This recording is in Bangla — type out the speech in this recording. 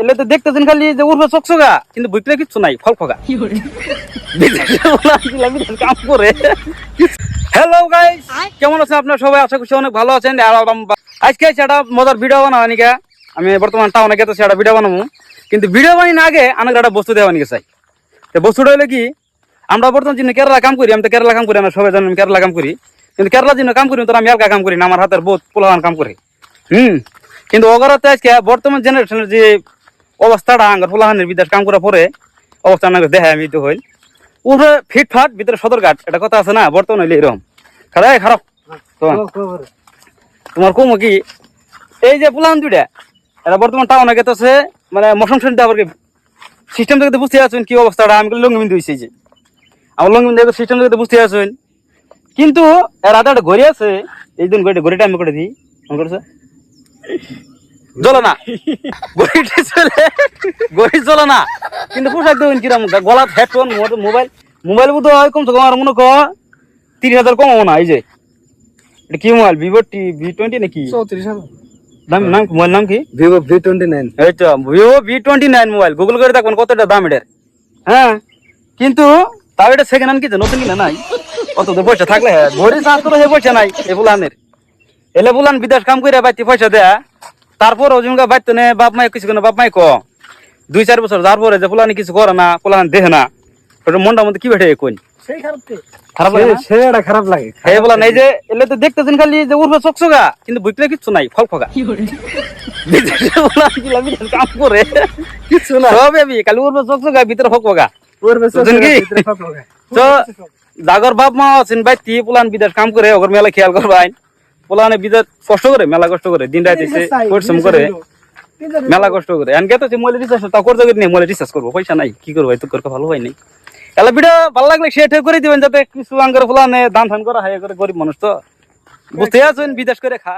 এলে তো দেখতেছেন খালি যে উর্ফে চকচকা কিন্তু কিচ্ছু নাই ফল কাম করে? হ্যালো গাইস কেমন আছেন আপনারা সবাই? আশা করছি অনেক ভালো আছেন। আর আজকে সেটা মজার ভিডিও বানাবো নাকি? আমি বর্তমান টাউনে গেতে সেটা ভিডিও বানাবো। কিন্তু ভিডিও বানাই না আগে অনেক একটা বস্তু দেওয়া নিয়ে চাই? তো বস্তুটা হলো কি আমরা বর্তমান যিনি কেরালা কাম করি আমি তো কেরালা কাম করি আমরা সবাই আমি কেরালা কাম করি। কিন্তু কেরালা যিনি কাম করি তো আমি এলকা কাম করি না আমার হাতের বহুত পোলাহান কাম করি। হুম? কিন্তু অগরতে আজকে বর্তমান জেনারেশনের যে অবস্থাটা আঙ্গার পোলাহানের বিদেশ কাম করার পরে অবস্থা না দেখে আমি তো হইল উপরে ফিটফাট ভিতরে সদরঘাট এটা কথা আছে না? বর্তমান হইলে এরকম। খারাপ খারাপ। তোমার কমো কি? এই যে পোলাহান দুইটা এটা বর্তমান টাউন টাউনে গেতেছে মানে মশম সেন্টার আবার সিস্টেম থেকে বুঝতে আছেন কি অবস্থাটা? আমি লঙ্গমিন দিয়েছি যে। আমার লঙ্গমিন দেখে সিস্টেম থেকে তো বুঝতে আছেন কিন্তু এর হাতে একটা ঘড়ি আছে এই দিন ঘড়িটা ঘড়িটা আমি করে দিই। ফোন করেছে? জ্বলে না। ঘড়িটা চলে ঘড়ি চলে না। কিন্তু পোশাক দেবেন কিরম গলাত হেডফোন মোবাইল মোবাইল বুধ হয় কমসে কম আর মনে কর তিরিশ হাজার কমাবো না এই যে। এটা কি mobile? Vivo T V twenty নাকি? চৌত্রিশ নাম নাম মোবাইল নাম কি? ভিভো ভি টোয়েন্টি নাইন এই তো Vivo V twenty nine mobile. Google করে দেখুন কতটা দাম এটার হ্যাঁ কিন্তু তাও এটা সেকেন্ড হ্যান্ড কিনছে নতুন কিনা নাই? অত তো পয়সা থাকলে হ্যাঁ ভরি চার্জ করে পয়সা নাই এ বুলানের। এলে বুলান বিদেশ কাম করে বাইতে পয়সা দেয়া। তারপর ওজনকা বাইতে নে বাপ মাই কিছু বাপ মাই ক দুই চার বছর যার পরে যে ফুলানি কিছু করে না ফুলান দেখে না ওটা মনটা মধ্যে কি বেঠে কোন খারাপ লাগে? সেটা খারাপ লাগে এই বলা নাই যে এলে তো দেখতেছেন খালি যে উর্ফে চকচকা কিন্তু ভিতরে কিচ্ছু নাই ফল বিদেশে কাম করে? কিছু না। সব এবি খালি উর্ফে চকচকা ভিতরে ফক। ফাঁক। জাগর বাপ মা আছেন ভাই তি পুলান বিদেশ কাম করে ওগর মেলা খেয়াল করবাই পুলানে বিদার কষ্ট করে মেলা কষ্ট করে দিন রাত এসে পরিশ্রম করে মেলা কষ্ট করে। এনকে তো মোবাইল রিচার্জ তা করতে করি মোবাইল রিচার্জ করব পয়সা নাই কি করব তো করতে ভালো হয় নাই। তাহলে ভিডিও ভালো লাগলে শেয়ার করে দিবেন যাতে কিছু আঙ্গের ফলানে দান ফান করা হয় করে গরিব মানুষ তো। বুঝতে আছেন বিদেশ করে খা।